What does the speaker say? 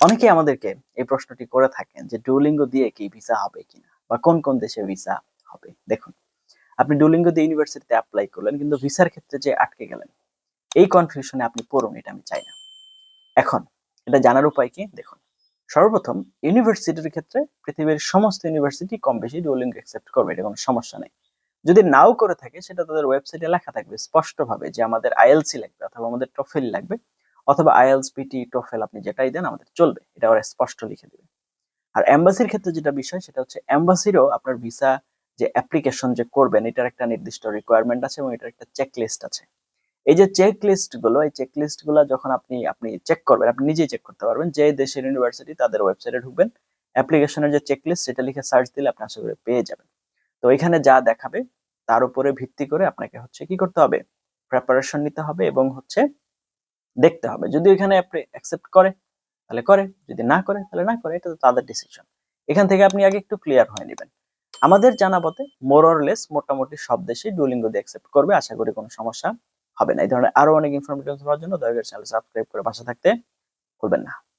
অনেকে আমাদেরকে এই প্রশ্নটি করে থাকেন যে ডুলিঙ্গো দিয়ে কি ভিসা হবে কিনা বা কোন কোন দেশে ভিসা হবে। দেখুন, আপনি ডুলিঙ্গো দিয়ে ইউনিভার্সিটিতে অ্যাপ্লাই করলেন, কিন্তু ভিসার ক্ষেত্রে যে আটকে গেলেন, এই কনফিউশনে আপনি পড়ুন, এটা আমি চাই না। এখন, এটা জানার উপায় কি? দেখুন, সর্বপ্রথম ইউনিভার্সিটির ক্ষেত্রে পৃথিবীর সমস্ত ইউনিভার্সিটি কম বেশি ডুলিঙ্গো অ্যাকসেপ্ট করবে, এটা কোনো সমস্যা নেই। যদি নাও করে থাকে, সেটা তাদের ওয়েবসাইটে লেখা থাকবে স্পষ্টভাবে যে আমাদের আইএলসি লাগবে অথবা আমাদের টফেল লাগবে। অথবা আইএলস পিটি টোফেল আপনি যেটাই দেন, আমাদের চলবে। এটা ওরা স্পষ্ট লিখে দিবে। আর এম্বাসির ক্ষেত্রে যেটা বিষয়, সেটা হচ্ছে এম্বাসিরও আপনার ভিসা যে অ্যাপ্লিকেশন যে করবেন, এটার একটা নির্দিষ্ট রিকোয়ারমেন্ট আছে এবং এটার একটা চেক লিস্ট আছে। এই যে চেক লিস্টগুলো, এই চেক লিস্টগুলো যখন আপনি আপনি চেক করবেন, আপনি নিজেই চেক করতে পারবেন যে দেশের ইউনিভার্সিটি তাদের ওয়েবসাইটে ঢুকবেন। অ্যাপ্লিকেশনের যে চেক লিস্ট সেটা লিখে সার্চ দিলে আপনি আশা করি পেয়ে যাবেন। তো এখানে যা দেখাবে, তার উপরে ভিত্তি করে আপনাকে হচ্ছে কি করতে হবে প্রিপারেশন নিতে হবে এবং হচ্ছে দেখতে হবে। যদি এখানে আপনি অ্যাকসেপ্ট করে, তাহলে করে। যদি না করে, তাহলে না করে। এটা তো তাদের ডিসিশন এখান থেকে আপনি আগে একটু ক্লিয়ার হয়ে নেবেন। আমাদের জানা মতে মোরলেস মোটামুটি সব দেশে ডুলিঙ্গো দিয়ে অ্যাকসেপ্ট করবে। আশা করি কোনো সমস্যা হবে না। এই ধরনের আরও অনেক ইনফরমেশন পাওয়ার জন্য দয়া করে চ্যানেল সাবস্ক্রাইব করে পাশে থাকতে ভুলবেন না।